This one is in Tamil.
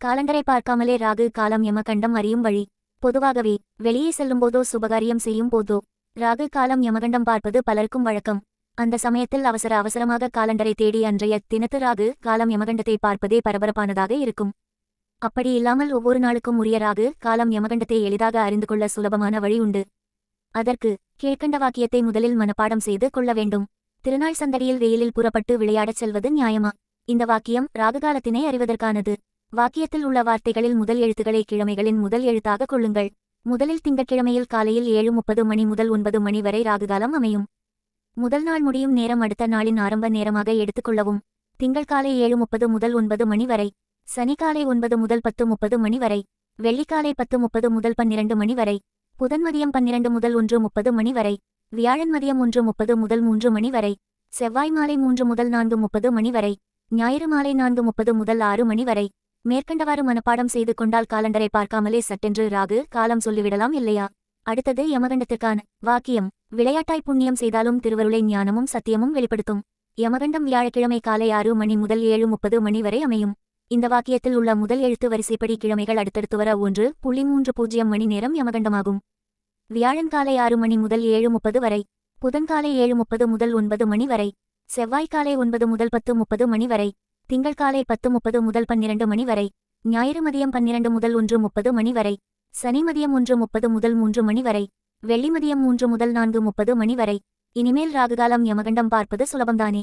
காலண்டரை பார்க்காமலே ராகு காலம் யமகண்டம் அறியும் வழி. பொதுவாகவே வெளியே செல்லும்போதோ சுபகாரியம் செய்யும் போதோ ராகு காலம் யமகண்டம் பார்ப்பது பலருக்கும் வழக்கம். அந்த சமயத்தில் அவசர அவசரமாக காலண்டரை தேடி அன்றைய தினத்து ராகு காலம் யமகண்டத்தை பார்ப்பதே பரபரப்பானதாக இருக்கும். அப்படி இல்லாமல் ஒவ்வொரு நாளுக்கும் உரிய ராகு காலம் யமகண்டத்தை எளிதாக அறிந்து கொள்ள சுலபமான வழி உண்டு. அதற்கு கீழ்க்கண்ட வாக்கியத்தை முதலில் மனப்பாடம் செய்து கொள்ள வேண்டும். திருநாள் சந்தடியில் வெயிலில் புறப்பட்டு விளையாடச் செல்வது நியாயமா? இந்த வாக்கியம் ராகுகாலத்தினை அறிவதற்கானது. வாக்கியத்தில் உள்ள வார்த்தைகளில் முதல் எழுத்துக்களை கிழமைகளின் முதல் எழுத்தாக கொள்ளுங்கள். முதலில் திங்கட்கிழமையில் காலையில் ஏழு முப்பது மணி முதல் ஒன்பது மணி வரை ராகுகாலம் அமையும். முதல் நாள் முடியும் நேரம் அடுத்த நாளின் ஆரம்ப நேரமாக எடுத்துக்கொள்ளவும் திங்கள் காலை ஏழு முப்பது முதல் ஒன்பது மணி வரை. சனிக்காலை ஒன்பது முதல் பத்து முப்பது மணி வரை. வெள்ளிக்காலை பத்து முப்பது முதல் பன்னிரண்டு மணி வரை. புதன் மதியம் பன்னிரண்டு முதல் ஒன்று முப்பது மணி வரை. வியாழன் மதியம் ஒன்று முப்பது முதல் மூன்று மணி வரை. செவ்வாய் மாலை மூன்று முதல் நான்கு முப்பது மணி வரை. ஞாயிறு மாலை நான்கு முப்பது முதல் ஆறு மணி வரை. மேற்கண்டவாறு மனப்பாடம் செய்து கொண்டால் காலண்டரை பார்க்காமலே சட்டென்று ராகு காலம் சொல்லிவிடலாம் இல்லையா? அடுத்தது யமகண்டத்திற்கான வாக்கியம். விளையாட்டாய் புண்ணியம் செய்தாலும் திருவருளை ஞானமும் சத்தியமும் வெளிப்படுத்தும். யமகண்டம் வியாழக்கிழமை காலை ஆறு மணி முதல் ஏழு முப்பது மணி வரை அமையும். இந்த வாக்கியத்தில் உள்ள முதல் எழுத்து வரிசைப்படி கிழமைகள் அடுத்தடுத்து வர ஒன்று புள்ளி மூன்று பூஜ்ஜியம் மணி நேரம் யமகண்டமாகும். வியாழன் காலை ஆறு மணி முதல் ஏழு முப்பது வரை புதன்காலை ஏழு முப்பது முதல் ஒன்பது மணி வரை செவ்வாய்க்காலை ஒன்பது முதல் பத்து முப்பது மணி வரை திங்கள் காலை பத்து முப்பது முதல் பன்னிரண்டு மணி வரை ஞாயிறு மதியம் பன்னிரண்டு முதல் ஒன்று முப்பது மணி வரை சனி மதியம் ஒன்று முப்பது முதல் மூன்று மணி வரை வெள்ளி மதியம் மூன்று முதல் நான்கு முப்பது மணி வரை இனிமேல் ராகுகாலம் யமகண்டம் பார்ப்பது சுலபம்தானே.